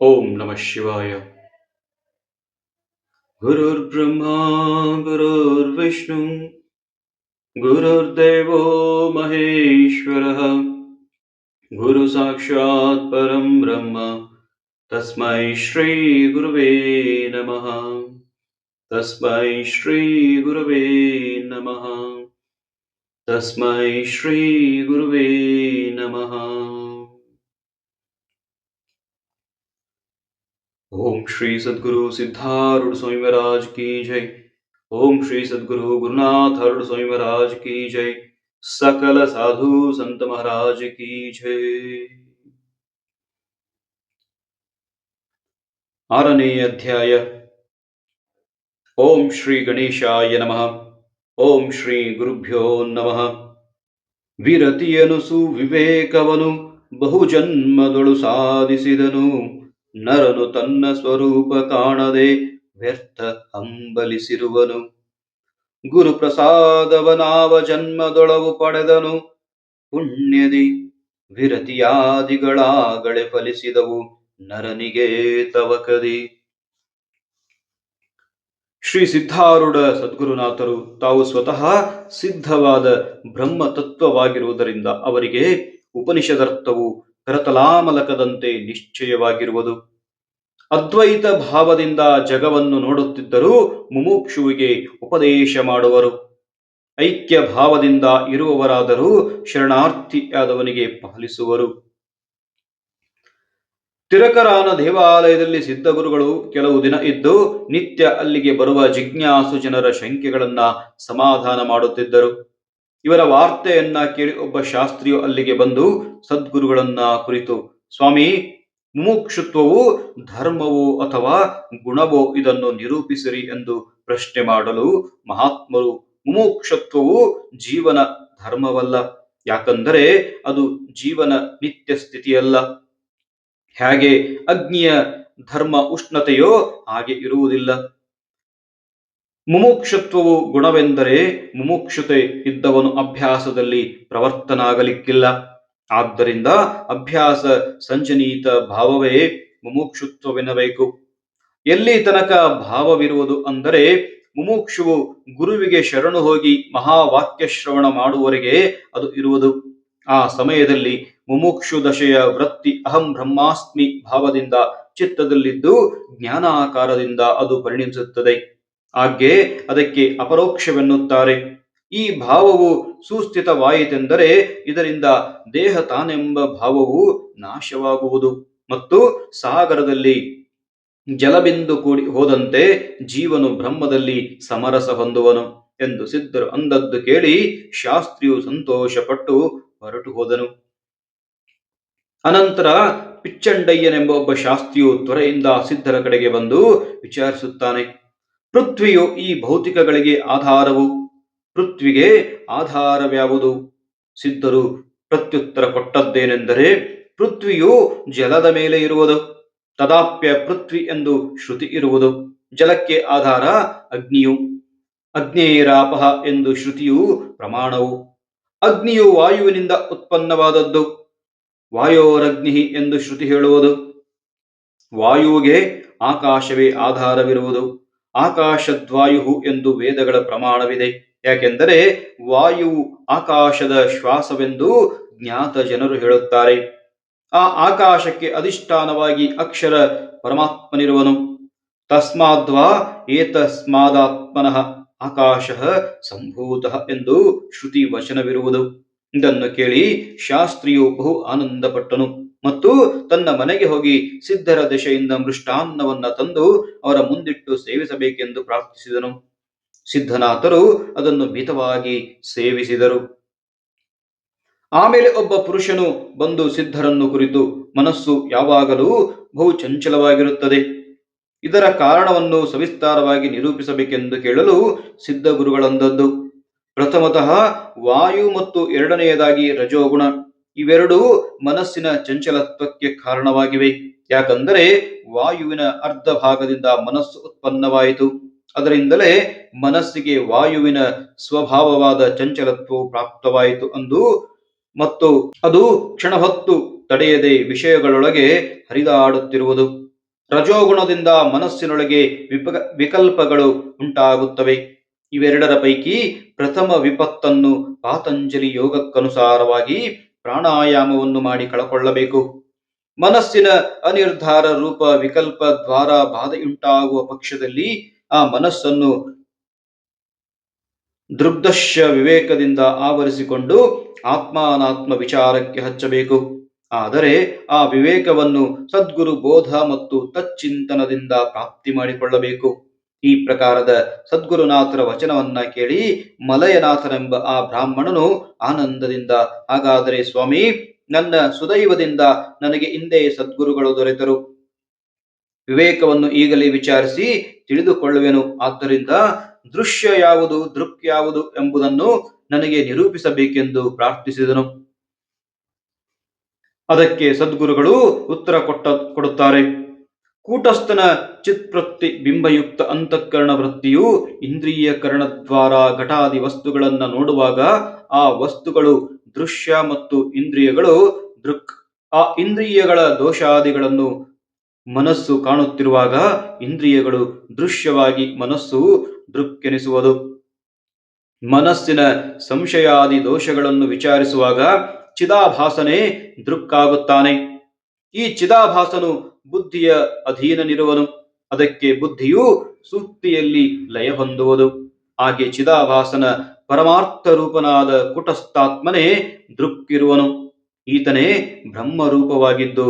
ओम नमः शिवाय। गुरुर्ब्रह्मा, गुरुर्विष्णु, गुरुर्देव महेश्वर। गुरु साक्षात परम ब्रह्म, तस्म श्री गुरव नम। तस्म श्री गुरव नम। तस्म श्री गुरव नमः। ओम श्री सद्गुरु सिद्धारूढ़ स्वामी महाराज की जय ओम श्री सद्गुरु गुरुनाथ हरुड़ स्वामी महाराज की जय सकल साधु संत महाराज की जय ಆರನೇ ಅಧ್ಯಾಯ ಓಂ ಶ್ರೀ ಗಣೇಶಾಯ ನಮಃ ಓಂ ಶ್ರೀ ಗುರುಭ್ಯೋ ನಮಃ ವಿರತಿಯನು ಸುವಿವೇಕವನು ಬಹುಜನ್ಮದೊಳು ಸಾಧಿಸಿದನು ನರನು ತನ್ನ ಸ್ವರೂಪ ಕಾಣದೆ ವ್ಯರ್ಥ ಹಂಬಲಿಸಿರುವನು. ಗುರು ಪ್ರಸಾದವನಾವ ಜನ್ಮದೊಳವು ಪಡೆದನು. ಪುಣ್ಯದಿ ವಿರತಿಯಾದಿಗಳಾಗಳೆ ಫಲಿಸಿದವು. ನರನಿಗೆ ತವಕದಿ. ಶ್ರೀ ಸಿದ್ಧಾರೂಢ ಸದ್ಗುರುನಾಥರು ತಾವು ಸ್ವತಃ ಸಿದ್ಧವಾದ ಬ್ರಹ್ಮ ತತ್ವವಾಗಿರುವುದರಿಂದ ಅವರಿಗೆ ಉಪನಿಷದರ್ಥವು ಕರತಲಾಮಲಕದಂತೆ ನಿಶ್ಚಯವಾಗಿರುವುದು. ಅದ್ವೈತ ಭಾವದಿಂದ ಜಗವನ್ನು ನೋಡುತ್ತಿದ್ದರೂ ಮುಮುಕ್ಷುವಿಗೆ ಉಪದೇಶ ಮಾಡುವರು. ಐಕ್ಯ ಭಾವದಿಂದ ಇರುವವರಾದರೂ ಶರಣಾರ್ಥಿಯಾದವನಿಗೆ ಪಾಲಿಸುವರು. ತಿರಕರಾನ ದೇವಾಲಯದಲ್ಲಿ ಸಿದ್ಧಗುರುಗಳು ಕೆಲವು ದಿನ ಇದ್ದು ನಿತ್ಯ ಅಲ್ಲಿಗೆ ಬರುವ ಜಿಜ್ಞಾಸು ಜನರ ಶಂಕೆಗಳನ್ನ ಸಮಾಧಾನ ಮಾಡುತ್ತಿದ್ದರು. ಇವರ ವಾರ್ತೆಯನ್ನ ಕೇಳಿ ಒಬ್ಬ ಶಾಸ್ತ್ರಿಯು ಅಲ್ಲಿಗೆ ಬಂದು, ಸದ್ಗುರುಗಳನ್ನ ಕುರಿತು, ಸ್ವಾಮಿ, ಮುಮುಕ್ಷುತ್ವವು ಧರ್ಮವೋ ಅಥವಾ ಗುಣವೋ ಇದನ್ನು ನಿರೂಪಿಸಿರಿ ಎಂದು ಪ್ರಶ್ನೆ ಮಾಡಲು ಮಹಾತ್ಮರು, ಮುಮುಕ್ಷತ್ವವು ಜೀವನ ಧರ್ಮವಲ್ಲ, ಯಾಕಂದರೆ ಅದು ಜೀವನ ನಿತ್ಯ ಸ್ಥಿತಿಯಲ್ಲ. ಹೇಗೆ ಅಗ್ನಿಯ ಧರ್ಮ ಉಷ್ಣತೆಯೋ ಹಾಗೆ ಇರುವುದಿಲ್ಲ. ಮುಮುಕ್ಷತ್ವವು ಗುಣವೆಂದರೆ ಮುಮುಕ್ಷತೆ ಇದ್ದವನು ಅಭ್ಯಾಸದಲ್ಲಿ ಪ್ರವರ್ತನಾಗಲಿಕ್ಕಿಲ್ಲ. ಆದ್ದರಿಂದ ಅಭ್ಯಾಸ ಸಂಜನೀತ ಭಾವವೇ ಮುಮುಕ್ಷುತ್ವವೆನ್ನಬೇಕು. ಎಲ್ಲಿ ತನಕ ಭಾವವಿರುವುದು ಅಂದರೆ ಮುಮುಕ್ಷುವು ಗುರುವಿಗೆ ಶರಣು ಹೋಗಿ ಮಹಾವಾಕ್ಯ ಶ್ರವಣ ಮಾಡುವವರೆಗೆ ಅದು ಇರುವುದು. ಆ ಸಮಯದಲ್ಲಿ ಮುಮುಕ್ಷು ದಶೆಯ ವೃತ್ತಿ ಅಹಂ ಬ್ರಹ್ಮಾಸ್ಮಿ ಭಾವದಿಂದ ಚಿತ್ತದಲ್ಲಿದ್ದು ಜ್ಞಾನಾಕಾರದಿಂದ ಅದು ಪರಿಣಮಿಸುತ್ತದೆ ಹಾಗೆ ಅದಕ್ಕೆ ಅಪರೋಕ್ಷವೆನ್ನುತ್ತಾರೆ. ಈ ಭಾವವು ಸುಸ್ಥಿತವಾಯಿತೆಂದರೆ ಇದರಿಂದ ದೇಹ ತಾನೆಂಬ ಭಾವವು ನಾಶವಾಗುವುದು. ಮತ್ತು ಸಾಗರದಲ್ಲಿ ಜಲಬಿಂದು ಕೂಡಿ ಹೋದಂತೆ ಜೀವನು ಬ್ರಹ್ಮದಲ್ಲಿ ಸಮರಸ ಹೊಂದುವನು ಎಂದು ಸಿದ್ಧರು ಅಂದದ್ದು ಕೇಳಿ ಶಾಸ್ತ್ರಿಯು ಸಂತೋಷಪಟ್ಟು ಹೊರಟು ಹೋದನು. ಅನಂತರ ಪಿಚ್ಚಂಡಯ್ಯನೆಂಬ ಒಬ್ಬ ಶಾಸ್ತ್ರಿಯು ತ್ವರೆಯಿಂದ ಸಿದ್ಧರ ಕಡೆಗೆ ಬಂದು ವಿಚಾರಿಸುತ್ತಾನೆ. ಪೃಥ್ವಿಯು ಈ ಭೌತಿಕಗಳಿಗೆ ಆಧಾರವು. ಪೃಥ್ವಿಗೆ ಆಧಾರವ್ಯಾವುದು. ಸಿದ್ಧರು ಪ್ರತ್ಯುತ್ತರ ಕೊಟ್ಟದ್ದೇನೆಂದರೆ ಪೃಥ್ವಿಯು ಜಲದ ಮೇಲೆ ಇರುವುದು. ತದಾಪ್ಯ ಪೃಥ್ವಿ ಎಂದು ಶ್ರುತಿ ಇರುವುದು. ಜಲಕ್ಕೆ ಆಧಾರ ಅಗ್ನಿಯು. ಅಗ್ನೇರಾಪಹ ಎಂದು ಶ್ರುತಿಯು ಪ್ರಮಾಣವು. ಅಗ್ನಿಯು ವಾಯುವಿನಿಂದ ಉತ್ಪನ್ನವಾದದ್ದು. ವಾಯೋರಗ್ನಿ ಎಂದು ಶ್ರುತಿ ಹೇಳುವುದು. ವಾಯುವಿಗೆ ಆಕಾಶವೇ ಆಧಾರವಿರುವುದು. ಆಕಾಶದ್ವಾಯು ಎಂದು ವೇದಗಳ ಪ್ರಮಾಣವಿದೆ. ಯಾಕೆಂದರೆ ವಾಯು ಆಕಾಶದ ಶ್ವಾಸವೆಂದು ಜ್ಞಾತ ಜನರು ಹೇಳುತ್ತಾರೆ. ಆ ಆಕಾಶಕ್ಕೆ ಅಧಿಷ್ಠಾನವಾಗಿ ಅಕ್ಷರ ಪರಮಾತ್ಮನಿರುವನು. ತಸ್ಮಾದ್ವಾ ಏತಸ್ಮಾದಾತ್ಮನಃ ಆಕಾಶ ಸಂಭೂತ ಎಂದು ಶ್ರುತಿ ವಚನವಿರುವುದು ಇದನ್ನು ಕೇಳಿ ಶಾಸ್ತ್ರಿಯು ಬಹು ಆನಂದಪಟ್ಟನು. ಮತ್ತು ತನ್ನ ಮನೆಗೆ ಹೋಗಿ ಸಿದ್ಧರ ದಶೆಯಿಂದ ಮೃಷ್ಟಾನ್ನವನ್ನ ತಂದು ಅವರ ಮುಂದಿಟ್ಟು ಸೇವಿಸಬೇಕೆಂದು ಪ್ರಾರ್ಥಿಸಿದನು. ಸಿದ್ಧನಾಥರು ಅದನ್ನು ಮಿತವಾಗಿ ಸೇವಿಸಿದರು. ಆಮೇಲೆ ಒಬ್ಬ ಪುರುಷನು ಬಂದು ಸಿದ್ಧರನ್ನು ಕುರಿತು, ಮನಸ್ಸು ಯಾವಾಗಲೂ ಬಹು ಚಂಚಲವಾಗಿರುತ್ತದೆ ಇದರ ಕಾರಣವನ್ನು ಸವಿಸ್ತಾರವಾಗಿ ನಿರೂಪಿಸಬೇಕೆಂದು ಕೇಳಲು ಸಿದ್ಧ ಗುರುಗಳಂದದ್ದು ಪ್ರಥಮತಃ ವಾಯು ಮತ್ತು ಎರಡನೆಯದಾಗಿ ರಜೋಗುಣ. ಇವೆರಡೂ ಮನಸ್ಸಿನ ಚಂಚಲತ್ವಕ್ಕೆ ಕಾರಣವಾಗಿವೆ. ಯಾಕಂದರೆ ವಾಯುವಿನ ಅರ್ಧ ಭಾಗದಿಂದ ಮನಸ್ಸು ಉತ್ಪನ್ನವಾಯಿತು. ಅದರಿಂದಲೇ ಮನಸ್ಸಿಗೆ ವಾಯುವಿನ ಸ್ವಭಾವವಾದ ಚಂಚಲತ್ವವು ಪ್ರಾಪ್ತವಾಯಿತು ಅಂದು ಮತ್ತು ಅದು ಕ್ಷಣ ಹೊತ್ತು ತಡೆಯದೆ ವಿಷಯಗಳೊಳಗೆ ಹರಿದಾಡುತ್ತಿರುವುದು. ರಜೋಗುಣದಿಂದ ಮನಸ್ಸಿನೊಳಗೆ ವಿಪ, ವಿಕಲ್ಪಗಳು ಉಂಟಾಗುತ್ತವೆ. ಇವೆರಡರ ಪೈಕಿ ಪ್ರಥಮ ವಿಪತ್ತನ್ನು ಪಾತಂಜಲಿ ಯೋಗಕ್ಕನುಸಾರವಾಗಿ ಪ್ರಾಣಾಯಾಮವನ್ನು ಮಾಡಿ ಕಳಕೊಳ್ಳಬೇಕು. ಮನಸ್ಸಿನ ಅನಿರ್ಧಾರ ರೂಪ ವಿಕಲ್ಪ ದ್ವಾರ ಬಾಧೆಯುಂಟಾಗುವ ಪಕ್ಷದಲ್ಲಿ ಆ ಮನಸ್ಸನ್ನು ದೃಗ್ದಶ್ಯ ವಿವೇಕದಿಂದ ಆವರಿಸಿಕೊಂಡು ಆತ್ಮಾನಾತ್ಮ ವಿಚಾರಕ್ಕೆ ಹಚ್ಚಬೇಕು. ಆದರೆ ಆ ವಿವೇಕವನ್ನು ಸದ್ಗುರು ಬೋಧ ಮತ್ತು ತಚ್ಚಿಂತನದಿಂದ ಪ್ರಾಪ್ತಿ ಮಾಡಿಕೊಳ್ಳಬೇಕು. ಈ ಪ್ರಕಾರದ ಸದ್ಗುರುನಾಥರ ವಚನವನ್ನ ಕೇಳಿ ಮಲಯನಾಥನೆಂಬ ಆ ಬ್ರಾಹ್ಮಣನು ಆನಂದದಿಂದ, ಹಾಗಾದರೆ ಸ್ವಾಮಿ, ನನ್ನ ಸುದೈವದಿಂದ ನನಗೆ ಹಿಂದೆ ಸದ್ಗುರುಗಳು ದೊರೆತರು. ವಿವೇಕವನ್ನು ಈಗಲೇ ವಿಚಾರಿಸಿ ತಿಳಿದುಕೊಳ್ಳುವೆನು. ಆದ್ದರಿಂದ ದೃಶ್ಯ ಯಾವುದು, ದೃಕ್ ಯಾವುದು ಎಂಬುದನ್ನು ನನಗೆ ನಿರೂಪಿಸಬೇಕೆಂದು ಪ್ರಾರ್ಥಿಸಿದನು. ಅದಕ್ಕೆ ಸದ್ಗುರುಗಳು ಉತ್ತರ ಕೊಟ್ಟ, ಕೊಡುತ್ತಾರೆ. ಕೂಟಸ್ಥನ ಚಿತ್ಪ್ರತಿ ಬಿಂಬಯುಕ್ತ ಅಂತಃಕರಣ ವೃತ್ತಿಯು ಇಂದ್ರಿಯ ಕರಣದ್ವಾರ ಘಟಾದಿ ವಸ್ತುಗಳನ್ನ ನೋಡುವಾಗ ಆ ವಸ್ತುಗಳು ದೃಶ್ಯ ಮತ್ತು ಇಂದ್ರಿಯಗಳು ದೃಕ್ ಆ ಇಂದ್ರಿಯಗಳ ದೋಷಾದಿಗಳನ್ನು ಮನಸ್ಸು ಕಾಣುತ್ತಿರುವಾಗ ಇಂದ್ರಿಯಗಳು ದೃಶ್ಯವಾಗಿ ಮನಸ್ಸು ದೃಕ್ಕೆನಿಸುವುದು. ಮನಸ್ಸಿನ ಸಂಶಯಾದಿ ದೋಷಗಳನ್ನು ವಿಚಾರಿಸುವಾಗ ಚಿದಾಭಾಸನೆ ದೃಕ್ಕಾಗುತ್ತಾನೆ. ಈ ಚಿದಾಭಾಸನು ಬುದ್ಧಿಯ ಅಧೀನನಿರುವನು. ಅದಕ್ಕೆ ಬುದ್ಧಿಯು ಸೂಕ್ತಿಯಲ್ಲಿ ಲಯ ಹೊಂದುವುದು ಹಾಗೆ ಚಿದಾಭಾಸನ ಪರಮಾರ್ಥ ರೂಪನಾದ ಕುಟಸ್ಥಾತ್ಮನೇ ದೃಕ್ಕಿರುವನು. ಈತನೇ ಬ್ರಹ್ಮರೂಪವಾಗಿದ್ದು,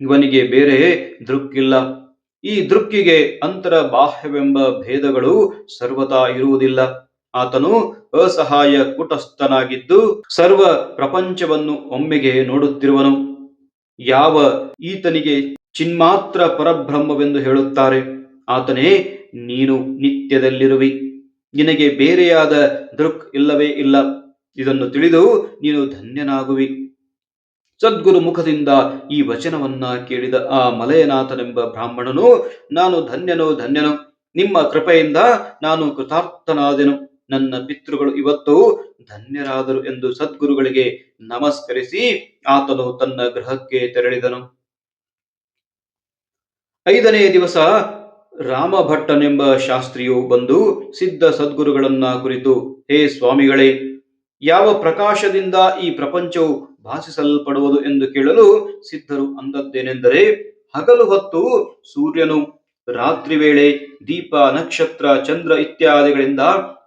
ಇವನಿಗೆ ಬೇರೆ ದೃಕ್ಕಿಲ್ಲ. ಈ ದೃಕ್ಕಿಗೆ ಅಂತರ ಬಾಹ್ಯವೆಂಬ ಭೇದಗಳು ಸರ್ವತಾ ಇರುವುದಿಲ್ಲ. ಆತನು ಅಸಹಾಯ ಕುಟಸ್ಥನಾಗಿದ್ದು, ಸರ್ವ ಪ್ರಪಂಚವನ್ನು ಒಮ್ಮೆಗೆ ನೋಡುತ್ತಿರುವನು. ಯಾವ ಈತನಿಗೆ ಚಿನ್ಮಾತ್ರ ಪರಬ್ರಹ್ಮವೆಂದು ಹೇಳುತ್ತಾರೆ. ಆತನೇ, ನೀನು ನಿತ್ಯದಲ್ಲಿರುವಿ. ನಿನಗೆ ಬೇರೆಯಾದ ದೃಕ್ ಇಲ್ಲವೇ ಇಲ್ಲ. ಇದನ್ನು ತಿಳಿದು ನೀನು ಧನ್ಯನಾಗುವಿ. ಸದ್ಗುರು ಮುಖದಿಂದ ಈ ವಚನವನ್ನ ಕೇಳಿದ ಆ ಮಲಯನಾಥನೆಂಬ ಬ್ರಾಹ್ಮಣನು, ನಾನು ಧನ್ಯನೋ, ಧನ್ಯನು, ನಿಮ್ಮ ಕೃಪೆಯಿಂದ ನಾನು ಕೃತಾರ್ಥನಾದೆನು. ನನ್ನ ಪಿತೃಗಳು ಇವತ್ತು ಧನ್ಯರಾದರು ಎಂದು ಸದ್ಗುರುಗಳಿಗೆ ನಮಸ್ಕರಿಸಿ ಆತನು ತನ್ನ ಗೃಹಕ್ಕೆ ತೆರಳಿದನು. ಐದನೇ ದಿವಸ ರಾಮಭಟ್ಟನೆಂಬ ಶಾಸ್ತ್ರಿಯು ಬಂದು ಸಿದ್ಧ ಸದ್ಗುರುಗಳನ್ನ ಕುರಿತು, ಹೇ ಸ್ವಾಮಿಗಳೇ, ಯಾವ ಪ್ರಕಾಶದಿಂದ ಈ ಪ್ರಪಂಚವು ಭಾಷಿಸಲ್ಪಡುವುದು ಎಂದು ಕೇಳಲು ಸಿದ್ಧರು ಅಂದದ್ದೇನೆಂದರೆ, ಹಗಲು ಹೊತ್ತು ಸೂರ್ಯನು ರಾತ್ರಿ ವೇಳೆ ದೀಪ, ನಕ್ಷತ್ರ, ಚಂದ್ರ ಇತ್ಯಾದಿಗಳಿಂದ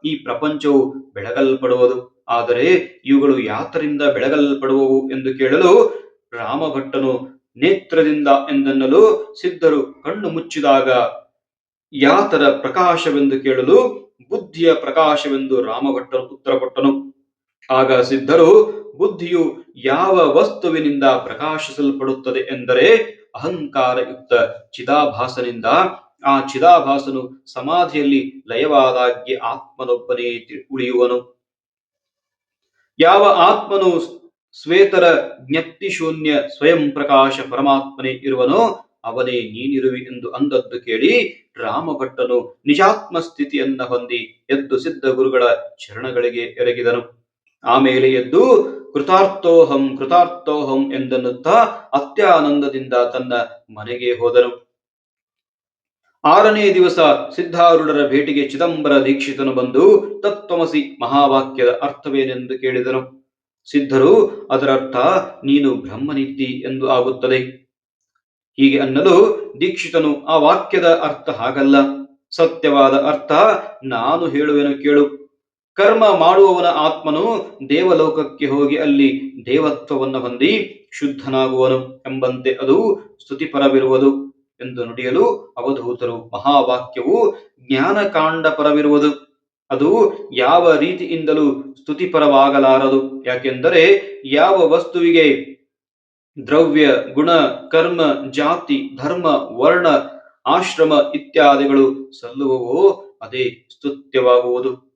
ಈ ಪ್ರಪಂಚವು ಬೆಳಗಲ್ಪಡುವುದು. ಆದರೆ ಇವುಗಳು ಯಾತರಿಂದ ಬೆಳಗಲ್ಪಡುವವು ಎಂದು ಕೇಳಲು ರಾಮಭಟ್ಟನು ನೇತ್ರದಿಂದ ಎಂದೆನ್ನಲು ಸಿದ್ಧರು ಕಣ್ಣು ಮುಚ್ಚಿದಾಗ ಯಾತರ ಪ್ರಕಾಶವೆಂದು ಕೇಳಲು ಬುದ್ಧಿಯ ಪ್ರಕಾಶವೆಂದು ರಾಮಭಟ್ಟನು ಉತ್ತರ ಕೊಟ್ಟನು. ಆಗ ಸಿದ್ಧರು, ಬುದ್ಧಿಯು ಯಾವ ವಸ್ತುವಿನಿಂದ ಪ್ರಕಾಶಿಸಲ್ಪಡುತ್ತದೆ ಎಂದರೆ ಅಹಂಕಾರಯುಕ್ತ ಚಿದಾಭಾಸನಿಂದ. ಆ ಚಿದಾಭಾಸನು ಸಮಾಧಿಯಲ್ಲಿ ಲಯವಾದಾಗ್ಗೆ ಆತ್ಮನೊಬ್ಬನೇ ಉಳಿಯುವನು. ಯಾವ ಆತ್ಮನು ಶ್ವೇತರ ಜ್ಞಪ್ತಿ ಶೂನ್ಯ ಸ್ವಯಂ ಪ್ರಕಾಶ ಪರಮಾತ್ಮನೇ ಇರುವನು, ಅವನೇ ನೀನಿರುವಿ ಎಂದು ಅಂದದ್ದು ಕೇಳಿ ರಾಮಭಟ್ಟನು ನಿಜಾತ್ಮ ಸ್ಥಿತಿಯನ್ನ ಹೊಂದಿ ಎದ್ದು ಸಿದ್ಧ ಗುರುಗಳ ಚರಣಗಳಿಗೆ ಎರಗಿದನು. ಆಮೇಲೆ ಎದ್ದು, ಕೃತಾರ್ಥೋಹಂ ಕೃತಾರ್ಥೋಹಂ ಎಂದನ್ನುತ್ತಾ ಅತ್ಯಾನಂದದಿಂದ ತನ್ನ ಮನೆಗೆ ಹೋದನು. ಆರನೇ ದಿವಸ ಸಿದ್ಧಾರೂಢರ ಭೇಟಿಗೆ ಚಿದಂಬರ ದೀಕ್ಷಿತನು ಬಂದು, ತತ್ವಮಸಿ ಮಹಾವಾಕ್ಯದ ಅರ್ಥವೇನೆಂದು ಕೇಳಿದನು. ಸಿದ್ಧರು, ಅದರರ್ಥ ನೀನು ಬ್ರಹ್ಮನಿದ್ದಿ ಎಂದು ಆಗುತ್ತದೆ. ಹೀಗೆ ಅನ್ನಲು ದೀಕ್ಷಿತನು ಆ ವಾಕ್ಯದ ಅರ್ಥ ಹಾಗಲ್ಲ. ಸತ್ಯವಾದ ಅರ್ಥ ನಾನು ಹೇಳುವೆನು ಕೇಳು. ಕರ್ಮ ಮಾಡುವವನ ಆತ್ಮನು ದೇವಲೋಕಕ್ಕೆ ಹೋಗಿ ಅಲ್ಲಿ ದೇವತ್ವವನ್ನು ಹೊಂದಿ ಶುದ್ಧನಾಗುವನು ಎಂಬಂತೆ ಅದು ಸ್ತುತಿಪರವಿರುವುದು ಎಂದು ನುಡಿಯಲು ಅವಧೂತರು ಮಹಾವಾಕ್ಯವು ಜ್ಞಾನಕಾಂಡ ಪರವಿರುವುದು. ಅದು ಯಾವ ರೀತಿಯಿಂದಲೂ ಸ್ತುತಿಪರವಾಗಲಾರದು. ಯಾಕೆಂದರೆ ಯಾವ ವಸ್ತುವಿಗೆ ದ್ರವ್ಯ, ಗುಣ, ಕರ್ಮ, ಜಾತಿ, ಧರ್ಮ, ವರ್ಣ, ಆಶ್ರಮ ಇತ್ಯಾದಿಗಳು ಸಲ್ಲುವವೋ ಅದೇ ಸ್ತುತ್ಯವಾಗುವುದು.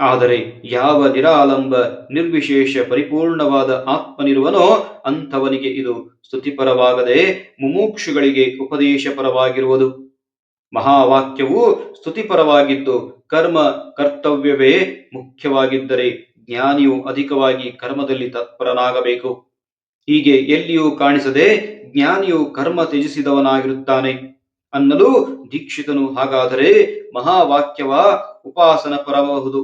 ಆದರೆ ಯಾವ ನಿರಾಲಂಬ, ನಿರ್ವಿಶೇಷ, ಪರಿಪೂರ್ಣವಾದ ಆತ್ಮನಿರುವನೋ ಅಂಥವನಿಗೆ ಇದು ಸ್ತುತಿಪರವಾಗದೆ ಮುಮೂಕ್ಷುಗಳಿಗೆ ಉಪದೇಶಪರವಾಗಿರುವುದು. ಮಹಾವಾಕ್ಯವು ಸ್ತುತಿಪರವಾಗಿದ್ದು ಕರ್ಮ ಕರ್ತವ್ಯವೇ ಮುಖ್ಯವಾಗಿದ್ದರೆ ಜ್ಞಾನಿಯು ಅಧಿಕವಾಗಿ ಕರ್ಮದಲ್ಲಿ ತತ್ಪರನಾಗಬೇಕು. ಹೀಗೆ ಎಲ್ಲಿಯೂ ಕಾಣಿಸದೆ ಜ್ಞಾನಿಯು ಕರ್ಮ ತ್ಯಜಿಸಿದವನಾಗಿರುತ್ತಾನೆ ಅನ್ನಲು ದೀಕ್ಷಿತನು ಹಾಗಾದರೆ ಮಹಾವಾಕ್ಯವ ಉಪಾಸನ ಪರಬಹುದು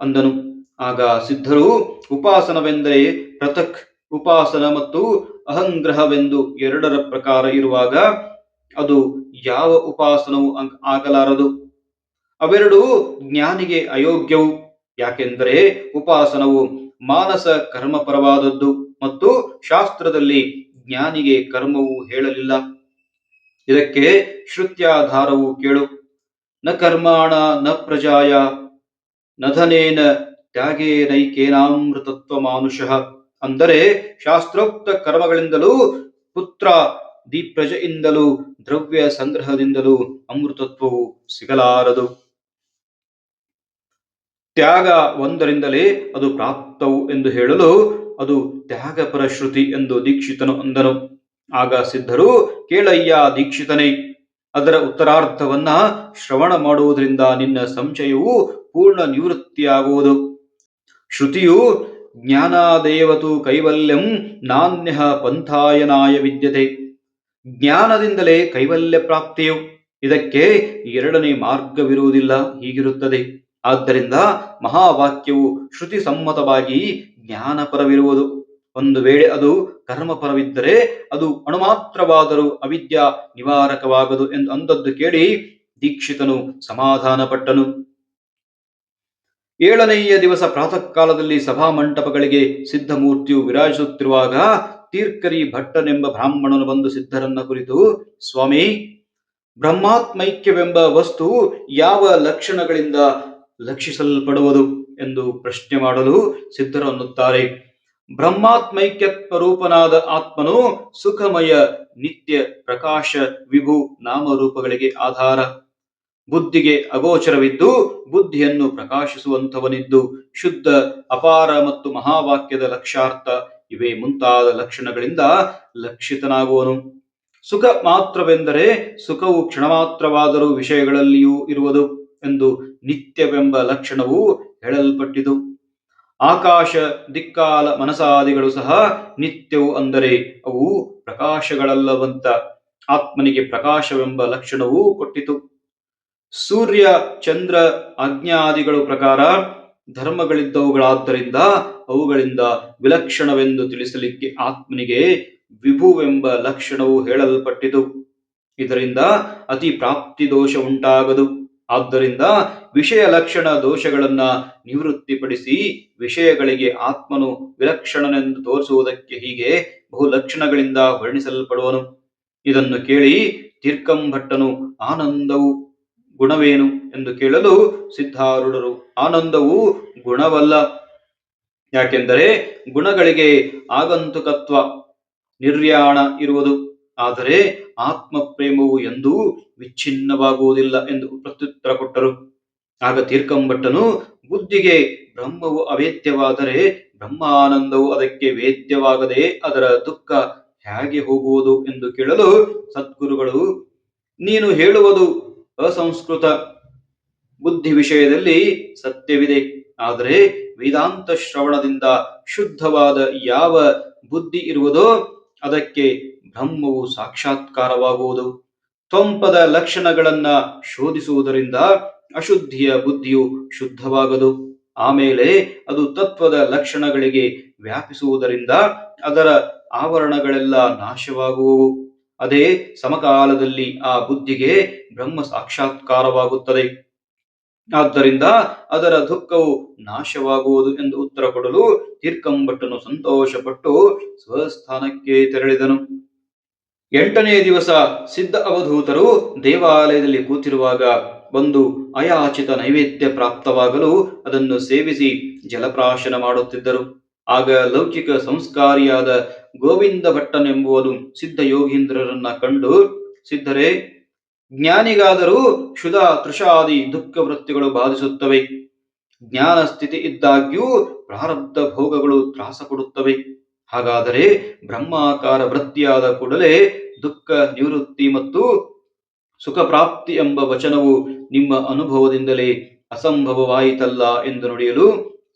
ಅಂದನು. ಆಗ ಸಿದ್ಧರು ಉಪಾಸನವೆಂದರೆ ಪೃಥಕ್ ಉಪಾಸನ ಮತ್ತು ಅಹಂಗ್ರಹವೆಂದು ಎರಡರ ಪ್ರಕಾರ ಇರುವಾಗ ಅದು ಯಾವ ಉಪಾಸನವು ಆಗಲಾರದು. ಅವೆರಡು ಜ್ಞಾನಿಗೆ ಅಯೋಗ್ಯವು. ಯಾಕೆಂದರೆ ಉಪಾಸನವು ಮಾನಸ ಕರ್ಮಪರವಾದದ್ದು ಮತ್ತು ಶಾಸ್ತ್ರದಲ್ಲಿ ಜ್ಞಾನಿಗೆ ಕರ್ಮವು ಹೇಳಲಿಲ್ಲ. ಇದಕ್ಕೆ ಶ್ರುತ್ಯಾಧಾರವು ಕೇಳು. ನ ಕರ್ಮಾಣ ನ ಪ್ರಜಾಯ ನಧನೇನ ತ್ಯಾಗೇನೈಕೇನಾಮೃತತ್ವ ಮಾನುಷ. ಅಂದರೆ ಶಾಸ್ತ್ರೋಕ್ತ ಕರ್ಮಗಳಿಂದಲೂ ಪುತ್ರ ದೀಪ್ರಜೆಯಿಂದಲೂ ದ್ರವ್ಯ ಸಂಗ್ರಹದಿಂದಲೂ ಅಮೃತತ್ವವು ಸಿಗಲಾರದು. ತ್ಯಾಗ ಒಂದರಿಂದಲೇ ಅದು ಪ್ರಾಪ್ತವು ಎಂದು ಹೇಳಲು ಅದು ತ್ಯಾಗ ಶ್ರುತಿ ಎಂದು ದೀಕ್ಷಿತನು ಅಂದನು. ಆಗ ಸಿದ್ಧರು, ಕೇಳಯ್ಯ ದೀಕ್ಷಿತನೇ, ಅದರ ಉತ್ತರಾರ್ಧವನ್ನ ಶ್ರವಣ ಮಾಡುವುದರಿಂದ ನಿನ್ನ ಸಂಶಯವು ಪೂರ್ಣ ನಿವೃತ್ತಿಯಾಗುವುದು. ಶ್ರುತಿಯು, ಜ್ಞಾನಾದೇವತು ಕೈವಲ್ಯಂ ನಾನ್ಯಹ ಪಂಥಾಯನಾಯ ವಿದ್ಯತೆ ಜ್ಞಾನದಿಂದಲೇ ಕೈವಲ್ಯ ಪ್ರಾಪ್ತಿಯು. ಇದಕ್ಕೆ ಎರಡನೇ ಮಾರ್ಗವಿರುವುದಿಲ್ಲ, ಹೀಗಿರುತ್ತದೆ. ಆದ್ದರಿಂದ ಮಹಾವಾಕ್ಯವು ಶ್ರುತಿ ಸಮ್ಮತವಾಗಿ ಜ್ಞಾನಪರವಿರುವುದು. ಒಂದು ವೇಳೆ ಅದು ಕರ್ಮಪರವಿದ್ದರೆ ಅದು ಅಣುಮಾತ್ರವಾದರೂ ಅವಿದ್ಯಾ ನಿವಾರಕವಾಗದು ಎಂದು ಅಂದದ್ದು ಕೇಳಿ ದೀಕ್ಷಿತನು ಸಮಾಧಾನಪಟ್ಟನು. ಏಳನೆಯ ದಿವಸ ಪ್ರಾತಃ ಕಾಲದಲ್ಲಿ ಸಭಾಮಂಟಪಗಳಿಗೆ ಸಿದ್ಧಮೂರ್ತಿಯು ವಿರಾಜಿಸುತ್ತಿರುವಾಗ ತೀರ್ಕರಿ ಭಟ್ಟನೆಂಬ ಬ್ರಾಹ್ಮಣನು ಬಂದು ಸಿದ್ಧರನ್ನ ಕುರಿತು, ಸ್ವಾಮಿ, ಬ್ರಹ್ಮಾತ್ಮೈಕ್ಯವೆಂಬ ವಸ್ತು ಯಾವ ಲಕ್ಷಣಗಳಿಂದ ಲಕ್ಷಿಸಲ್ಪಡುವುದು? ಎಂದು ಪ್ರಶ್ನೆ ಮಾಡಲು ಸಿದ್ಧರು ಅನ್ನುತ್ತಾರೆ. ಬ್ರಹ್ಮಾತ್ಮೈಕ್ಯತ್ವ ರೂಪನಾದ ಆತ್ಮನು ಸುಖಮಯ, ನಿತ್ಯ ಪ್ರಕಾಶ, ವಿಭು, ನಾಮರೂಪಗಳಿಗೆ ಆಧಾರ. ಬುದ್ಧಿಗೆ ಅಗೋಚರವಿದ್ದು, ಬುದ್ಧಿಯನ್ನು ಪ್ರಕಾಶಿಸುವಂಥವನಿದ್ದು, ಶುದ್ಧ, ಅಪಾರ ಮತ್ತು ಮಹಾವಾಕ್ಯದ ಲಕ್ಷ್ಯಾರ್ಥ ಇವೇ ಮುಂತಾದ ಲಕ್ಷಣಗಳಿಂದ ಲಕ್ಷಿತನಾಗುವನು. ಸುಖ ಮಾತ್ರವೆಂದರೆ ಸುಖವು ಕ್ಷಣ ಮಾತ್ರವಾದರೂ ವಿಷಯಗಳಲ್ಲಿಯೂ ಇರುವುದು ಎಂದು ನಿತ್ಯವೆಂಬ ಲಕ್ಷಣವು ಹೇಳಲ್ಪಟ್ಟಿತು. ಆಕಾಶ ದಿಕ್ಕಾಲ ಮನಸಾದಿಗಳು ಸಹ ನಿತ್ಯವು ಅಂದರೆ ಅವು ಪ್ರಕಾಶಗಳಲ್ಲವಂತ ಆತ್ಮನಿಗೆ ಪ್ರಕಾಶವೆಂಬ ಲಕ್ಷಣವೂ ಕೊಟ್ಟಿತು. ಸೂರ್ಯ ಚಂದ್ರ ಆಜ್ಞಾದಿಗಳು ಪ್ರಕಾರ ಧರ್ಮಗಳಿದ್ದವುಗಳಾದ್ದರಿಂದ ಅವುಗಳಿಂದ ವಿಲಕ್ಷಣವೆಂದು ತಿಳಿಸಲಿಕ್ಕೆ ಆತ್ಮನಿಗೆ ವಿಭುವೆಂಬ ಲಕ್ಷಣವು ಹೇಳಲ್ಪಟ್ಟಿತು. ಇದರಿಂದ ಅತಿ ಪ್ರಾಪ್ತಿ ದೋಷ ಉಂಟಾಗದು. ಆದ್ದರಿಂದ ವಿಷಯ ಲಕ್ಷಣ ದೋಷಗಳನ್ನ ನಿವೃತ್ತಿಪಡಿಸಿ ವಿಷಯಗಳಿಗೆ ಆತ್ಮನು ವಿಲಕ್ಷಣನೆಂದು ತೋರಿಸುವುದಕ್ಕೆ ಹೀಗೆ ಬಹು ಲಕ್ಷಣಗಳಿಂದ ವರ್ಣಿಸಲ್ಪಡುವನು. ಇದನ್ನು ಕೇಳಿ ತೀರ್ಕಂಭಟ್ಟನು ಆನಂದವು ಗುಣವೇನು ಎಂದು ಕೇಳಲು ಸಿದ್ಧಾರೂಢರು, ಆನಂದವು ಗುಣವಲ್ಲ. ಯಾಕೆಂದರೆ ಗುಣಗಳಿಗೆ ಆಗಂತುಕತ್ವ ನಿರ್ಯಾಣ ಇರುವುದು. ಆದರೆ ಆತ್ಮ ಪ್ರೇಮವು ಎಂದೂ ವಿಚ್ಛಿನ್ನವಾಗುವುದಿಲ್ಲ ಎಂದು ಪ್ರತ್ಯುತ್ತರ ಕೊಟ್ಟರು. ಆಗ ತೀರ್ಕಂಬಟ್ಟನು, ಬುದ್ಧಿಗೆ ಬ್ರಹ್ಮವು ಅವೇದ್ಯವಾದರೆ ಬ್ರಹ್ಮಾನಂದವು ಅದಕ್ಕೆ ವೇದ್ಯವಾಗದೆ ಅದರ ದುಃಖ ಹೇಗೆ ಹೋಗುವುದು ಎಂದು ಕೇಳಲು ಸದ್ಗುರುಗಳು, ನೀನು ಹೇಳುವುದು ಅಸಂಸ್ಕೃತ ಬುದ್ಧಿ ವಿಷಯದಲ್ಲಿ ಸತ್ಯವಿದೆ. ಆದರೆ ವೇದಾಂತ ಶ್ರವಣದಿಂದ ಶುದ್ಧವಾದ ಯಾವ ಬುದ್ಧಿ ಇರುವುದೋ ಅದಕ್ಕೆ ಬ್ರಹ್ಮವು ಸಾಕ್ಷಾತ್ಕಾರವಾಗುವುದು. ತ್ವಂಪದ ಲಕ್ಷಣಗಳನ್ನ ಶೋಧಿಸುವುದರಿಂದ ಅಶುದ್ಧಿಯ ಬುದ್ಧಿಯು ಶುದ್ಧವಾಗದು. ಆಮೇಲೆ ಅದು ತತ್ವದ ಲಕ್ಷಣಗಳಿಗೆ ವ್ಯಾಪಿಸುವುದರಿಂದ ಅದರ ಆವರಣಗಳೆಲ್ಲ ನಾಶವಾಗುವವು. ಅದೇ ಸಮಕಾಲದಲ್ಲಿ ಆ ಬುದ್ಧಿಗೆ ಬ್ರಹ್ಮ ಸಾಕ್ಷಾತ್ಕಾರವಾಗುತ್ತದೆ. ಆದ್ದರಿಂದ ಅದರ ದುಃಖವು ನಾಶವಾಗುವುದು ಎಂದು ಉತ್ತರ ಕೊಡಲು ತೀರ್ಕಂಭಟ್ಟನು ಸಂತೋಷಪಟ್ಟು ಸ್ವಸ್ಥಾನಕ್ಕೆ ತೆರಳಿದನು. ಎಂಟನೇ ದಿವಸ ಸಿದ್ಧ ಅವಧೂತರು ದೇವಾಲಯದಲ್ಲಿ ಕೂತಿರುವಾಗ ಬಂದು ಅಯಾಚಿತ ನೈವೇದ್ಯ ಪ್ರಾಪ್ತವಾಗಲು ಅದನ್ನು ಸೇವಿಸಿ ಜಲಪ್ರಾಶನ ಮಾಡುತ್ತಿದ್ದರು. ಆಗ ಲೌಕಿಕ ಸಂಸ್ಕಾರಿಯಾದ ಗೋವಿಂದ ಭಟ್ಟನೆಂಬುವನು ಸಿದ್ಧ ಯೋಗೀಂದ್ರರನ್ನ ಕಂಡು, ಸಿದ್ಧರೇ ಜ್ಞಾನಿಗಾದರೂ ಕ್ಷುಧಾ ತೃಷಾದಿ ದುಃಖ ವೃತ್ತಿಗಳು ಬಾಧಿಸುತ್ತವೆ. ಜ್ಞಾನ ಸ್ಥಿತಿ ಇದ್ದಾಗ್ಯೂ ಪ್ರಾರಬ್ಧ ಭೋಗಗಳು ತ್ರಾಸ ಕೊಡುತ್ತವೆ. ಹಾಗಾದರೆ ಬ್ರಹ್ಮಾಕಾರ ವೃತ್ತಿಯಾದ ಕೂಡಲೇ ದುಃಖ, ನಿವೃತ್ತಿ ಮತ್ತು ಸುಖ ಪ್ರಾಪ್ತಿ ಎಂಬ ವಚನವು ನಿಮ್ಮ ಅನುಭವದಿಂದಲೇ ಅಸಂಭವವಾಯಿತಲ್ಲ ಎಂದು ನುಡಿಯಲು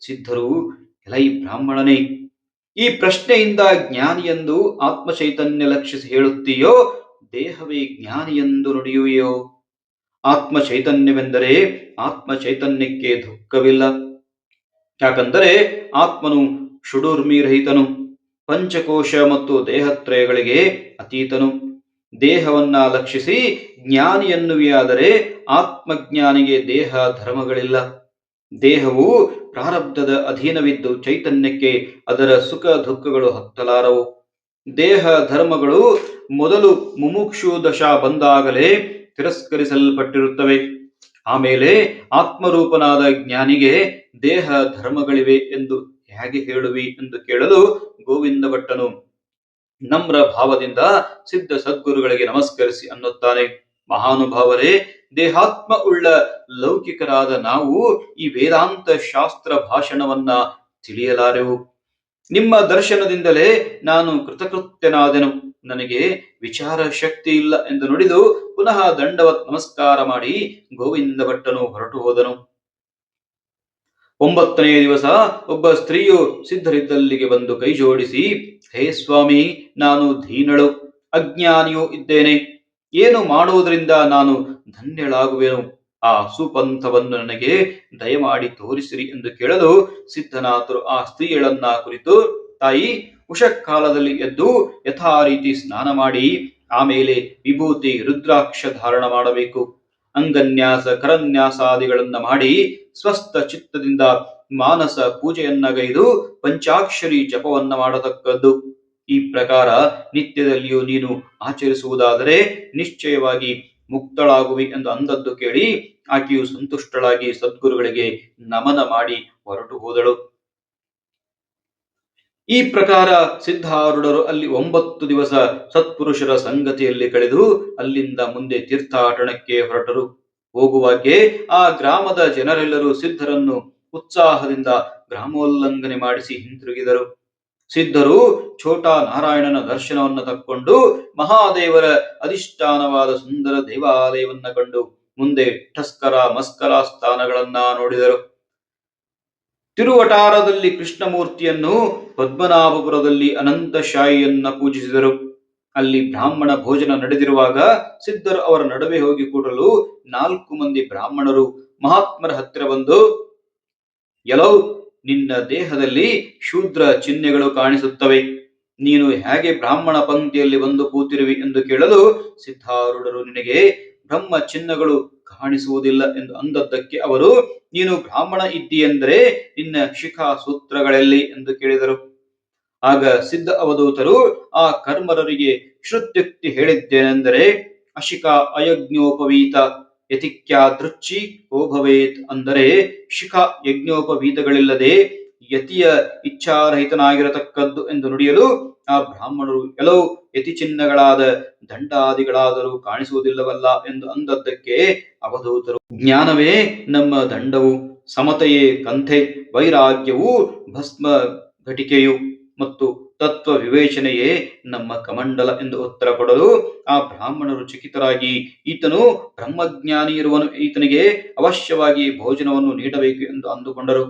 ಸಿದ್ಧರು ಎಲೈ ಬ್ರಾಹ್ಮಣನೇ, ಈ ಪ್ರಶ್ನೆಯಿಂದ ಜ್ಞಾನಿಯೆಂದು ಆತ್ಮ ಚೈತನ್ಯ ಲಕ್ಷಿಸಿ ಹೇಳುತ್ತೀಯೋ ದೇಹವೇ ಜ್ಞಾನಿಯೆಂದು ನುಡಿಯುವೆಯೋ? ಆತ್ಮ ಚೈತನ್ಯವೆಂದರೆ ಆತ್ಮ ಚೈತನ್ಯಕ್ಕೆ ದುಃಖವಿಲ್ಲ. ಯಾಕಂದರೆ ಆತ್ಮನು ಷುಡೂರ್ಮಿರಹಿತನು, ಪಂಚಕೋಶ ಮತ್ತು ದೇಹತ್ರಯಗಳಿಗೆ ಅತೀತನು. ದೇಹವನ್ನ ಲಕ್ಷಿಸಿ ಜ್ಞಾನಿ ಎನ್ನುವೆಯಾದರೆ ಆತ್ಮಜ್ಞಾನಿಗೆ ದೇಹ ಧರ್ಮಗಳಿಲ್ಲ. ದೇಹವು ಪ್ರಾರಬ್ಧದ ಅಧೀನವಿದ್ದು ಚೈತನ್ಯಕ್ಕೆ ಅದರ ಸುಖ ದುಃಖಗಳು ಹತ್ತಲಾರವು. ದೇಹ ಧರ್ಮಗಳು ಮೊದಲು ಮುಮುಕ್ಷು ದಶ ಬಂದಾಗಲೇ ತಿರಸ್ಕರಿಸಲ್ಪಟ್ಟಿರುತ್ತವೆ. ಆಮೇಲೆ ಆತ್ಮರೂಪನಾದ ಜ್ಞಾನಿಗೆ ದೇಹ ಧರ್ಮಗಳಿವೆ ಎಂದು ಹೇಗೆ ಹೇಳುವಿ ಎಂದು ಕೇಳಲು ಗೋವಿಂದ ಭಟ್ಟನು ನಮ್ರ ಭಾವದಿಂದ ಸಿದ್ಧ ಸದ್ಗುರುಗಳಿಗೆ ನಮಸ್ಕರಿಸಿ ಅನ್ನುತ್ತಾನೆ. ಮಹಾನುಭಾವರೇ, ದೇಹಾತ್ಮ ಉಳ್ಳ ಲೌಕಿಕರಾದ ನಾವು ಈ ವೇದಾಂತ ಶಾಸ್ತ್ರ ಭಾಷಣವನ್ನ ತಿಳಿಯಲಾರೆವು. ನಿಮ್ಮ ದರ್ಶನದಿಂದಲೇ ನಾನು ಕೃತಕೃತ್ಯನಾದೆನು. ನನಗೆ ವಿಚಾರ ಶಕ್ತಿ ಇಲ್ಲ ಎಂದು ನುಡಿದು ಪುನಃ ದಂಡವತ್ ನಮಸ್ಕಾರ ಮಾಡಿ ಗೋವಿಂದ ಭಟ್ಟನು ಹೊರಟು ಹೋದನು. ಒಂಬತ್ತನೆಯ ದಿವಸ ಒಬ್ಬ ಸ್ತ್ರೀಯು ಸಿದ್ಧರಿದ್ದಲ್ಲಿಗೆ ಬಂದು ಕೈ ಜೋಡಿಸಿ, ಹೇ ಸ್ವಾಮಿ, ನಾನು ಧೀನಳು ಅಜ್ಞಾನಿಯೂ ಇದ್ದೇನೆ. ಏನು ಮಾಡುವುದರಿಂದ ನಾನು ಧನ್ಯಳಾಗುವೆನು? ಆ ಸುಪಂಥವನ್ನು ನನಗೆ ದಯಮಾಡಿ ತೋರಿಸಿರಿ ಎಂದು ಕೇಳಲು ಸಿದ್ಧನಾಥರು ಆ ಸ್ತ್ರೀಯಳನ್ನ ಕುರಿತು, ತಾಯಿ, ಉಷಕಾಲದಲ್ಲಿ ಎದ್ದು ಯಥಾ ರೀತಿ ಸ್ನಾನ ಮಾಡಿ, ಆಮೇಲೆ ವಿಭೂತಿ ರುದ್ರಾಕ್ಷ ಧಾರಣ ಮಾಡಬೇಕು. ಅಂಗನ್ಯಾಸ, ಕರನ್ಯಾಸಾದಿಗಳನ್ನ ಮಾಡಿ ಸ್ವಸ್ಥ ಚಿತ್ತದಿಂದ ಮಾನಸ ಪೂಜೆಯನ್ನಗೈದು ಪಂಚಾಕ್ಷರಿ ಜಪವನ್ನ ಮಾಡತಕ್ಕದ್ದು. ಈ ಪ್ರಕಾರ ನಿತ್ಯದಲ್ಲಿಯೂ ನೀನು ಆಚರಿಸುವುದಾದರೆ ನಿಶ್ಚಯವಾಗಿ ಮುಕ್ತಳಾಗುವಿ ಎಂದು ಅಂದದ್ದು ಕೇಳಿ ಆಕೆಯು ಸಂತುಷ್ಟಳಾಗಿ ಸದ್ಗುರುಗಳಿಗೆ ನಮನ ಮಾಡಿ ಹೊರಟು ಹೋದಳು. ಈ ಪ್ರಕಾರ ಸಿದ್ಧಾರೂಢರು ಅಲ್ಲಿ ಒಂಬತ್ತು ದಿವಸ ಸತ್ಪುರುಷರ ಸಂಗತಿಯಲ್ಲಿ ಕಳೆದು ಅಲ್ಲಿಂದ ಮುಂದೆ ತೀರ್ಥಾಟನಕ್ಕೆ ಹೊರಟರು. ಹೋಗುವಾಗೆ ಆ ಗ್ರಾಮದ ಜನರೆಲ್ಲರೂ ಸಿದ್ಧರನ್ನು ಉತ್ಸಾಹದಿಂದ ಗ್ರಾಮೋಲ್ಲಂಘನೆ ಮಾಡಿಸಿ ಹಿಂತಿರುಗಿದರು. ಸಿದ್ಧರು ಛೋಟಾ ನಾರಾಯಣನ ದರ್ಶನವನ್ನು ತಕ್ಕೊಂಡು ಮಹಾದೇವರ ಅಧಿಷ್ಠಾನವಾದ ಸುಂದರ ದೇವಾಲಯವನ್ನ ಕಂಡು ಮುಂದೆ ಠಸ್ಕರ ಮಸ್ಕರ ಸ್ಥಾನಗಳನ್ನ ನೋಡಿದರು. ತಿರುವಟಾರದಲ್ಲಿ ಕೃಷ್ಣಮೂರ್ತಿಯನ್ನು ಪದ್ಮನಾಭಪುರದಲ್ಲಿ ಅನಂತಶಾಹಿಯನ್ನ ಪೂಜಿಸಿದರು. ಅಲ್ಲಿ ಬ್ರಾಹ್ಮಣ ಭೋಜನ ನಡೆದಿರುವಾಗ ಸಿದ್ಧರು ಅವರ ನಡುವೆ ಹೋಗಿ ಕೂಡಲು ನಾಲ್ಕು ಮಂದಿ ಬ್ರಾಹ್ಮಣರು ಮಹಾತ್ಮರ ಹತ್ತಿರ ಬಂದು ಎಲೌ ನಿನ್ನ ದೇಹದಲ್ಲಿ ಶೂದ್ರ ಚಿಹ್ನೆಗಳು ಕಾಣಿಸುತ್ತವೆ. ನೀನು ಹೇಗೆ ಬ್ರಾಹ್ಮಣ ಪಂಕ್ತಿಯಲ್ಲಿ ಬಂದು ಕೂತಿರುವಿ ಎಂದು ಕೇಳಲು ಸಿದ್ಧಾರೂಢರು ನಿನಗೆ ಬ್ರಹ್ಮ ಚಿಹ್ನಗಳು ಕಾಣಿಸುವುದಿಲ್ಲ ಎಂದು ಅಂದದ್ದಕ್ಕೆ ಅವರು, ನೀನು ಬ್ರಾಹ್ಮಣ ಇದ್ದೀಯೆಂದರೆ ನಿನ್ನ ಶಿಖಾ ಸೂತ್ರಗಳಲ್ಲಿ ಎಂದು ಕೇಳಿದರು. ಆಗ ಸಿದ್ಧ ಅವಧೂತರು ಆ ಕರ್ಮರರಿಗೆ ಶ್ರುತ್ಯುಕ್ತಿ ಹೇಳಿದ್ದೇನೆಂದರೆ ಅಶಿಕಾ ಅಯಜ್ಞೋಪವೀತ ಯತಿಕ್ಯಾ ದೃಚ್ಚಿ ಭವೇತ್ ಅಂದರೆ ಶಿಖ ಯಜ್ಞೋಪವೀತಗಳಿಲ್ಲದೆ ಯತಿಯ ಇಚ್ಛಾರಹಿತನಾಗಿರತಕ್ಕದ್ದು ಎಂದು ನುಡಿಯಲು ಆ ಬ್ರಾಹ್ಮಣರು ಕೆಲವು ಯತಿ ಚಿಹ್ನಗಳಾದ ದಂಡಾದಿಗಳಾದರೂ ಕಾಣಿಸುವುದಿಲ್ಲವಲ್ಲ ಎಂದು ಅಂದದ್ದಕ್ಕೆ ಅವಧೂತರು. ಜ್ಞಾನವೇ ನಮ್ಮ ದಂಡವು, ಸಮತೆಯೇ ಕಂಥೆ ವೈರಾಗ್ಯವು ಭಸ್ಮ ಘಟಿಕೆಯು ಮತ್ತು ತತ್ವ ವಿವೇಚನೆಯೇ ನಮ್ಮ ಕಮಂಡಲ ಎಂದು ಉತ್ತರ ಕೊಡಲು ಆ ಬ್ರಾಹ್ಮಣರು ಚಕಿತರಾಗಿ ಈತನು ಬ್ರಹ್ಮಜ್ಞಾನಿ ಇರುವನು ಈತನಿಗೆ ಅವಶ್ಯವಾಗಿ ಭೋಜನವನ್ನು ನೀಡಬೇಕು ಎಂದು ಅಂದುಕೊಂಡರು.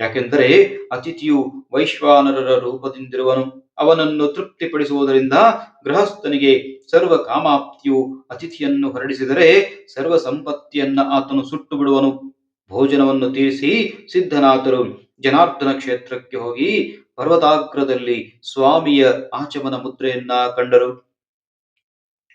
ಯಾಕೆಂದರೆ ಅತಿಥಿಯು ವೈಶ್ವಾನರರ ರೂಪದಿಂದಿರುವನು. ಅವನನ್ನು ತೃಪ್ತಿಪಡಿಸುವುದರಿಂದ ಗೃಹಸ್ಥನಿಗೆ ಸರ್ವ ಕಾಮಾಪ್ತಿಯು ಅತಿಥಿಯನ್ನು ಹೊರಡಿಸಿದರೆ ಸರ್ವ ಸಂಪತ್ತಿಯನ್ನ ಆತನು ಸುಟ್ಟು ಬಿಡುವನು ಭೋಜನವನ್ನು ತೀರಿಸಿ ಸಿದ್ಧನಾಥರು ಜನಾರ್ದನ ಕ್ಷೇತ್ರಕ್ಕೆ ಹೋಗಿ ಪರ್ವತಾಗ್ರದಲ್ಲಿ ಸ್ವಾಮಿಯ ಆಚಮನ ಮುದ್ರೆಯನ್ನ ಕಂಡರು.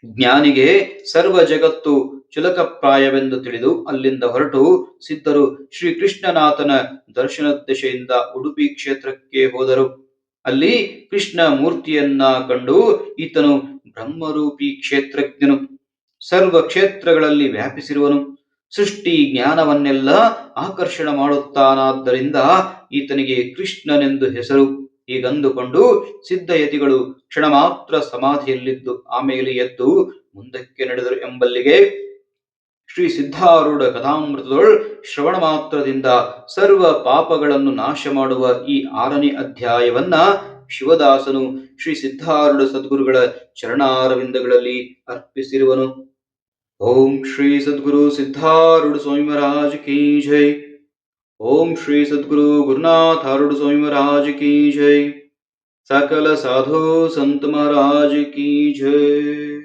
ಜ್ಞಾನಿಗೆ ಸರ್ವ ಜಗತ್ತು ಚುಲಕಪ್ರಾಯವೆಂದು ತಿಳಿದು ಅಲ್ಲಿಂದ ಹೊರಟು ಸಿದ್ಧರು ಶ್ರೀಕೃಷ್ಣನಾಥನ ದರ್ಶನ ದಶೆಯಿಂದ ಉಡುಪಿ ಕ್ಷೇತ್ರಕ್ಕೆ ಹೋದರು. ಅಲ್ಲಿ ಕೃಷ್ಣ ಮೂರ್ತಿಯನ್ನ ಕಂಡು ಈತನು ಬ್ರಹ್ಮರೂಪಿ ಕ್ಷೇತ್ರಜ್ಞನು. ಸರ್ವ ಕ್ಷೇತ್ರಗಳಲ್ಲಿ ವ್ಯಾಪಿಸಿರುವನು. ಸೃಷ್ಟಿ ಜ್ಞಾನವನ್ನೆಲ್ಲ ಆಕರ್ಷಣ ಮಾಡುತ್ತಾನಾದ್ದರಿಂದ ಈತನಿಗೆ ಕೃಷ್ಣನೆಂದು ಹೆಸರು. ಹೀಗಂದುಕೊಂಡು ಸಿದ್ಧಯತಿಗಳು ಕ್ಷಣ ಮಾತ್ರ ಸಮಾಧಿಯಲ್ಲಿದ್ದು ಆಮೇಲೆ ಎದ್ದು ಮುಂದಕ್ಕೆ ನಡೆದರು ಎಂಬಲ್ಲಿಗೆ ಶ್ರೀ ಸಿದ್ಧಾರೂಢ ಕಥಾಮೃತದೊಳ್ ಶ್ರವಣ ಮಾತ್ರದಿಂದ ಸರ್ವ ಪಾಪಗಳನ್ನು ನಾಶ ಮಾಡುವ ಈ ಆರನೇ ಅಧ್ಯಾಯವನ್ನ ಶಿವದಾಸನು ಶ್ರೀ ಸಿದ್ಧಾರೂಢ ಸದ್ಗುರುಗಳ ಚರಣಾರವಿಂದಗಳಲ್ಲಿ ಅರ್ಪಿಸಿರುವನು. ओम श्री सदगुरु सिद्धारूढ़ स्वामी महाराज की जय। ओम श्री सदगुरु गुरुनाथ अरुण स्वामी महाराज की जय। सकल साधु संत महाराज की जय।